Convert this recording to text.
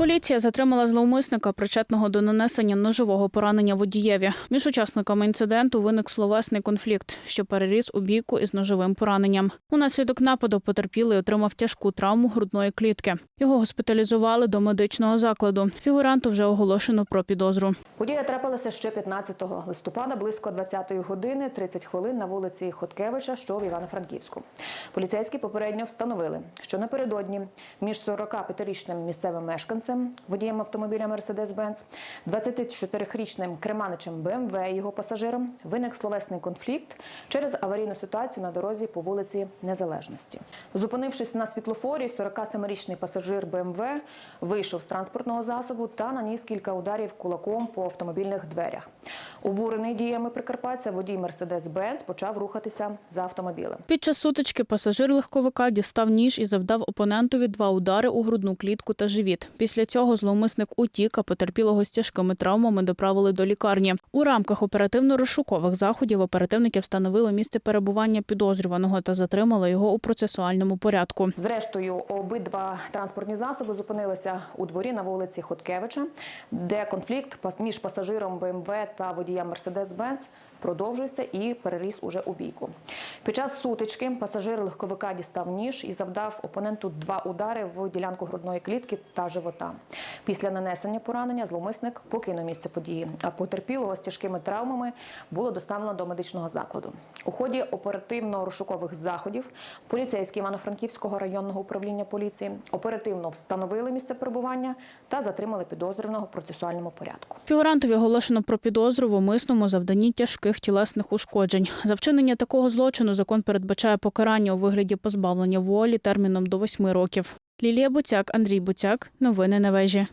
Поліція затримала зловмисника, причетного до нанесення ножового поранення водієві. Між учасниками інциденту виник словесний конфлікт, що переріс у бійку із ножовим пораненням. Унаслідок нападу потерпілий отримав тяжку травму грудної клітки. Його госпіталізували до медичного закладу. Фігуранту вже оголошено про підозру. Подія трапилася ще 15 листопада, близько 20-ї години, 30 хвилин на вулиці Хоткевича, що в Івано-Франківську. Поліцейські попередньо встановили, що напередодні між 45-річним місцевим мешканцем, водієм автомобіля Mercedes-Benz, 24-річним керманичем БМВ його пасажиром виник словесний конфлікт через аварійну ситуацію на дорозі по вулиці Незалежності. Зупинившись на світлофорі, 47-річний пасажир БМВ вийшов з транспортного засобу та наніс кілька ударів кулаком по автомобільних дверях. Обурений діями прикарпаття, водій Mercedes-Benz почав рухатися за автомобілем. Під час сутички пасажир легковика дістав ніж і завдав опонентові два удари у грудну клітку та живіт. Після цього зловмисник утік, а потерпілого з тяжкими травмами доправили до лікарні. У рамках оперативно-розшукових заходів оперативники встановили місце перебування підозрюваного та затримали його у процесуальному порядку. Зрештою, обидва транспортні засоби зупинилися у дворі на вулиці Хоткевича, де конфлікт між пасажиром БМВ та водієм Mercedes-Benz продовжується і переріс уже у бійку. Під час сутички пасажир легковика дістав ніж і завдав опоненту два удари в ділянку грудної клітки та живота. Після нанесення поранення зловмисник покинув місце події, а потерпілого з тяжкими травмами було доставлено до медичного закладу. У ході оперативно-розшукових заходів поліцейські Івано-Франківського районного управління поліції оперативно встановили місце перебування та затримали підозрюваного в процесуальному порядку. Фігурантові оголошено про підозру в умисному завданні тяжких тілесних ушкоджень. За вчинення такого злочину закон передбачає покарання у вигляді позбавлення волі терміном до восьми років. Лілія Буцяк, Андрій Буцяк. Новини на вежі.